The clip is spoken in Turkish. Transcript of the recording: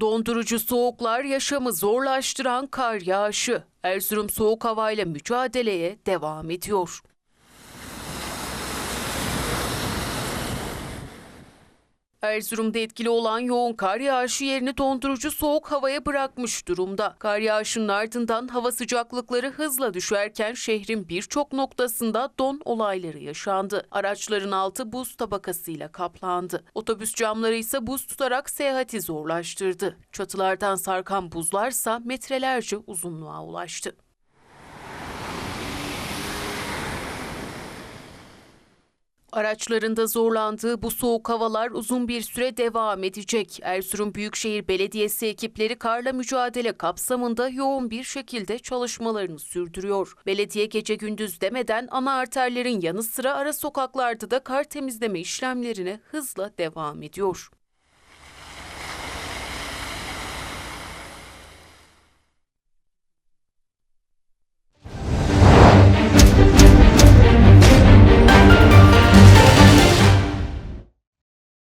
Dondurucu soğuklar yaşamı zorlaştıran kar yağışı. Erzurum soğuk havayla mücadeleye devam ediyor. Erzurum'da etkili olan yoğun kar yağışı yerini dondurucu soğuk havaya bırakmış durumda. Kar yağışının ardından hava sıcaklıkları hızla düşerken şehrin birçok noktasında don olayları yaşandı. Araçların altı buz tabakasıyla kaplandı. Otobüs camları ise buz tutarak seyahati zorlaştırdı. Çatılardan sarkan buzlarsa metrelerce uzunluğa ulaştı. Araçlarında zorlandığı bu soğuk havalar uzun bir süre devam edecek. Erzurum Büyükşehir Belediyesi ekipleri karla mücadele kapsamında yoğun bir şekilde çalışmalarını sürdürüyor. Belediye gece gündüz demeden ana arterlerin yanı sıra ara sokaklarda da kar temizleme işlemlerine hızla devam ediyor.